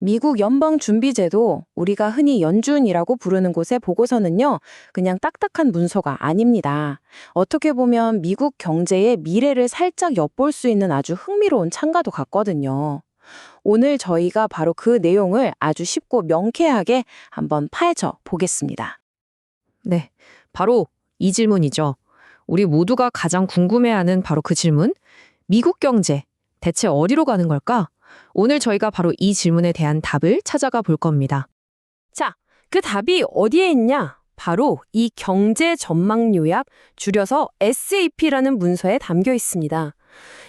미국 연방준비제도 우리가 흔히 연준이라고 부르는 곳의 보고서는요, 그냥 딱딱한 문서가 아닙니다. 어떻게 보면 미국 경제의 미래를 살짝 엿볼 수 있는 아주 흥미로운 창가도 같거든요. 오늘 저희가 바로 그 내용을 아주 쉽고 명쾌하게 한번 파헤쳐 보겠습니다. 네, 바로 이 질문이죠. 우리 모두가 가장 궁금해하는 바로 그 질문. 미국 경제, 대체 어디로 가는 걸까? 오늘 저희가 바로 이 질문에 대한 답을 찾아가 볼 겁니다. 자, 그 답이 어디에 있냐? 바로 이 경제 전망 요약, 줄여서 SAP라는 문서에 담겨 있습니다.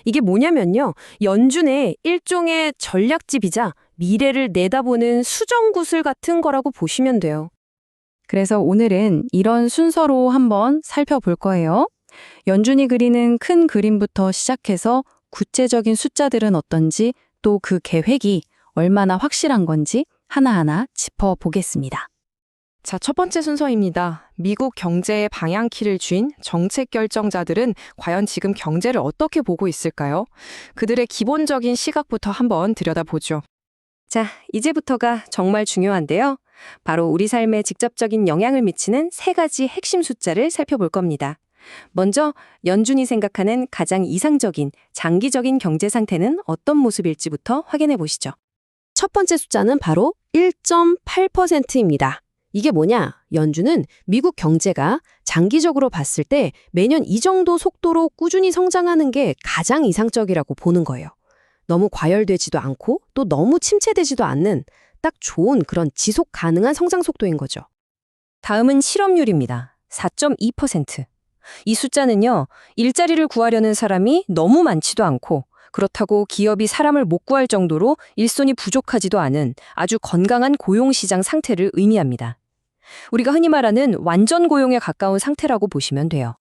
이게 뭐냐면요. 연준의 일종의 전략집이자 미래를 내다보는 수정구슬 같은 거라고 보시면 돼요. 그래서 오늘은 이런 순서로 한번 살펴볼 거예요. 연준이 그리는 큰 그림부터 시작해서 구체적인 숫자들은 어떤지 또 그 계획이 얼마나 확실한 건지 하나하나 짚어보겠습니다. 자, 첫 번째 순서입니다. 미국 경제의 방향키를 쥔 정책 결정자들은 과연 지금 경제를 어떻게 보고 있을까요? 그들의 기본적인 시각부터 한번 들여다보죠. 자, 이제부터가 정말 중요한데요. 바로 우리 삶에 직접적인 영향을 미치는 세 가지 핵심 숫자를 살펴볼 겁니다. 먼저 연준이 생각하는 가장 이상적인 장기적인 경제 상태는 어떤 모습일지부터 확인해 보시죠. 첫 번째 숫자는 바로 1.8%입니다. 이게 뭐냐? 연준은 미국 경제가 장기적으로 봤을 때 매년 이 정도 속도로 꾸준히 성장하는 게 가장 이상적이라고 보는 거예요. 너무 과열되지도 않고 또 너무 침체되지도 않는 딱 좋은 그런 지속 가능한 성장 속도인 거죠. 다음은 실업률입니다. 4.2%. 이 숫자는요, 일자리를 구하려는 사람이 너무 많지도 않고, 그렇다고 기업이 사람을 못 구할 정도로 일손이 부족하지도 않은 아주 건강한 고용시장 상태를 의미합니다. 우리가 흔히 말하는 완전 고용에 가까운 상태라고 보시면 돼요.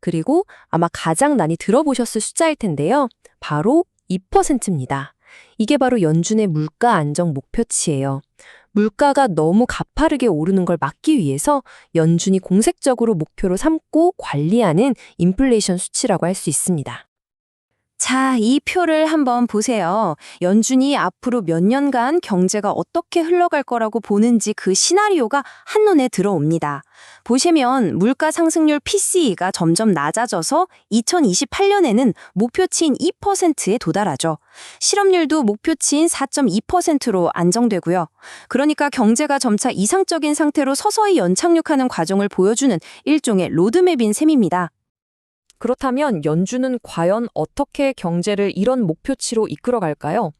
그리고 아마 가장 많이 들어보셨을 숫자일 텐데요. 바로 2%입니다. 이게 바로 연준의 물가 안정 목표치예요. 물가가 너무 가파르게 오르는 걸 막기 위해서 연준이 공색적으로 목표로 삼고 관리하는 인플레이션 수치라고 할 수 있습니다. 자, 이 표를 한번 보세요. 연준이 앞으로 몇 년간 경제가 어떻게 흘러갈 거라고 보는지 그 시나리오가 한눈에 들어옵니다. 보시면 물가 상승률 PCE가 점점 낮아져서 2028년에는 목표치인 2%에 도달하죠. 실업률도 목표치인 4.2%로 안정되고요. 그러니까 경제가 점차 이상적인 상태로 서서히 연착륙하는 과정을 보여주는 일종의 로드맵인 셈입니다. 그렇다면 연준은 과연 어떻게 경제를 이런 목표치로 이끌어갈까요?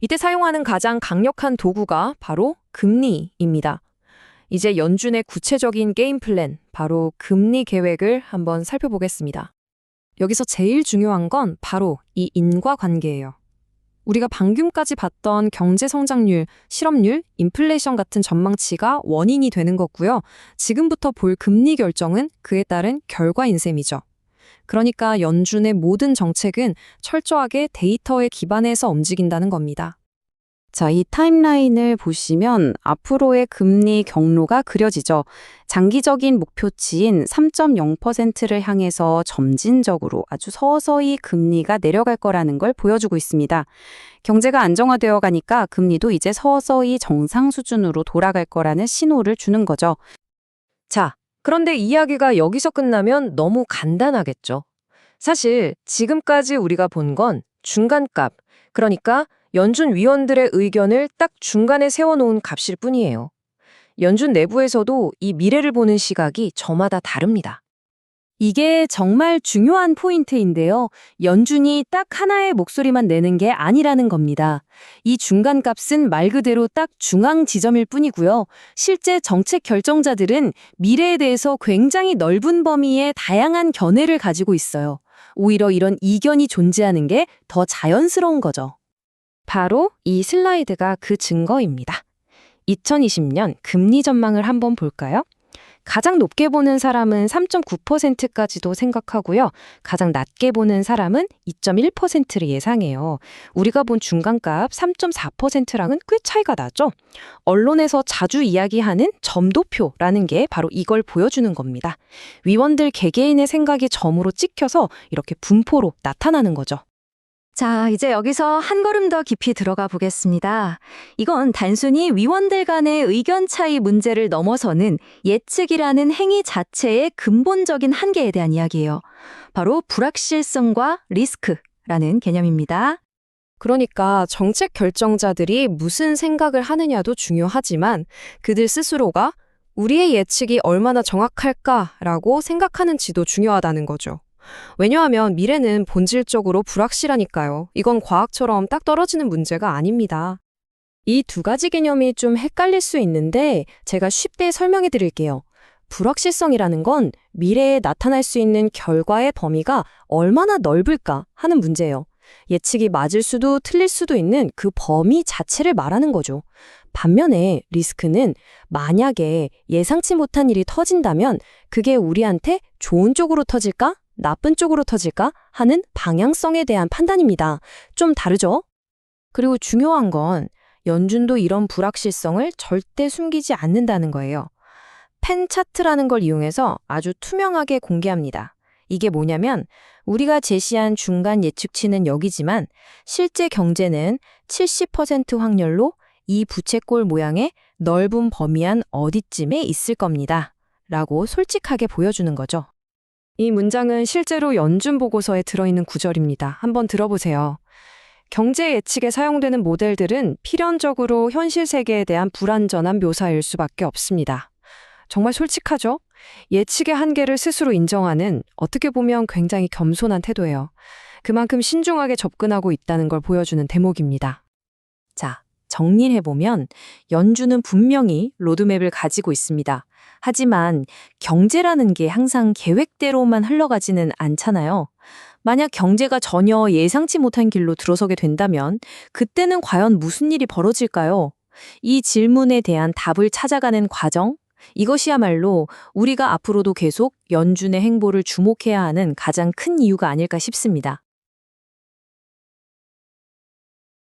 이때 사용하는 가장 강력한 도구가 바로 금리입니다. 이제 연준의 구체적인 게임 플랜, 바로 금리 계획을 한번 살펴보겠습니다. 여기서 제일 중요한 건 바로 이 인과관계예요. 우리가 방금까지 봤던 경제 성장률, 실업률, 인플레이션 같은 전망치가 원인이 되는 거고요. 지금부터 볼 금리 결정은 그에 따른 결과인 셈이죠. 그러니까 연준의 모든 정책은 철저하게 데이터에 기반해서 움직인다는 겁니다. 자, 이 타임라인을 보시면 앞으로의 금리 경로가 그려지죠. 장기적인 목표치인 3.0%를 향해서 점진적으로 아주 서서히 금리가 내려갈 거라는 걸 보여주고 있습니다. 경제가 안정화되어 가니까 금리도 이제 서서히 정상 수준으로 돌아갈 거라는 신호를 주는 거죠. 자, 그런데 이야기가 여기서 끝나면 너무 간단하겠죠. 사실 지금까지 우리가 본 건 중간값, 그러니까 연준 위원들의 의견을 딱 중간에 세워놓은 값일 뿐이에요. 연준 내부에서도 이 미래를 보는 시각이 저마다 다릅니다. 이게 정말 중요한 포인트인데요. 연준이 딱 하나의 목소리만 내는 게 아니라는 겁니다. 이 중간값은 말 그대로 딱 중앙 지점일 뿐이고요. 실제 정책 결정자들은 미래에 대해서 굉장히 넓은 범위의 다양한 견해를 가지고 있어요. 오히려 이런 이견이 존재하는 게 더 자연스러운 거죠. 바로 이 슬라이드가 그 증거입니다. 2020년 금리 전망을 한번 볼까요? 가장 높게 보는 사람은 3.9%까지도 생각하고요. 가장 낮게 보는 사람은 2.1%를 예상해요. 우리가 본 중간값 3.4%랑은 꽤 차이가 나죠? 언론에서 자주 이야기하는 점도표라는 게 바로 이걸 보여주는 겁니다. 위원들 개개인의 생각이 점으로 찍혀서 이렇게 분포로 나타나는 거죠. 자, 이제 여기서 한 걸음 더 깊이 들어가 보겠습니다. 이건 단순히 위원들 간의 의견 차이 문제를 넘어서는 예측이라는 행위 자체의 근본적인 한계에 대한 이야기예요. 바로 불확실성과 리스크라는 개념입니다. 그러니까 정책 결정자들이 무슨 생각을 하느냐도 중요하지만 그들 스스로가 우리의 예측이 얼마나 정확할까라고 생각하는지도 중요하다는 거죠. 왜냐하면 미래는 본질적으로 불확실하니까요. 이건 과학처럼 딱 떨어지는 문제가 아닙니다. 이 두 가지 개념이 좀 헷갈릴 수 있는데 제가 쉽게 설명해 드릴게요. 불확실성이라는 건 미래에 나타날 수 있는 결과의 범위가 얼마나 넓을까 하는 문제예요. 예측이 맞을 수도 틀릴 수도 있는 그 범위 자체를 말하는 거죠. 반면에 리스크는 만약에 예상치 못한 일이 터진다면 그게 우리한테 좋은 쪽으로 터질까? 나쁜 쪽으로 터질까? 하는 방향성에 대한 판단입니다. 좀 다르죠? 그리고 중요한 건 연준도 이런 불확실성을 절대 숨기지 않는다는 거예요. 펜 차트라는 걸 이용해서 아주 투명하게 공개합니다. 이게 뭐냐면 우리가 제시한 중간 예측치는 여기지만 실제 경제는 70% 확률로 이 부채꼴 모양의 넓은 범위 안 어디쯤에 있을 겁니다. 라고 솔직하게 보여주는 거죠. 이 문장은 실제로 연준 보고서에 들어있는 구절입니다. 한번 들어보세요. 경제 예측에 사용되는 모델들은 필연적으로 현실 세계에 대한 불완전한 묘사일 수밖에 없습니다. 정말 솔직하죠? 예측의 한계를 스스로 인정하는 어떻게 보면 굉장히 겸손한 태도예요. 그만큼 신중하게 접근하고 있다는 걸 보여주는 대목입니다. 자, 정리해보면 연준은 분명히 로드맵을 가지고 있습니다. 하지만 경제라는 게 항상 계획대로만 흘러가지는 않잖아요. 만약 경제가 전혀 예상치 못한 길로 들어서게 된다면 그때는 과연 무슨 일이 벌어질까요? 이 질문에 대한 답을 찾아가는 과정, 이것이야말로 우리가 앞으로도 계속 연준의 행보를 주목해야 하는 가장 큰 이유가 아닐까 싶습니다.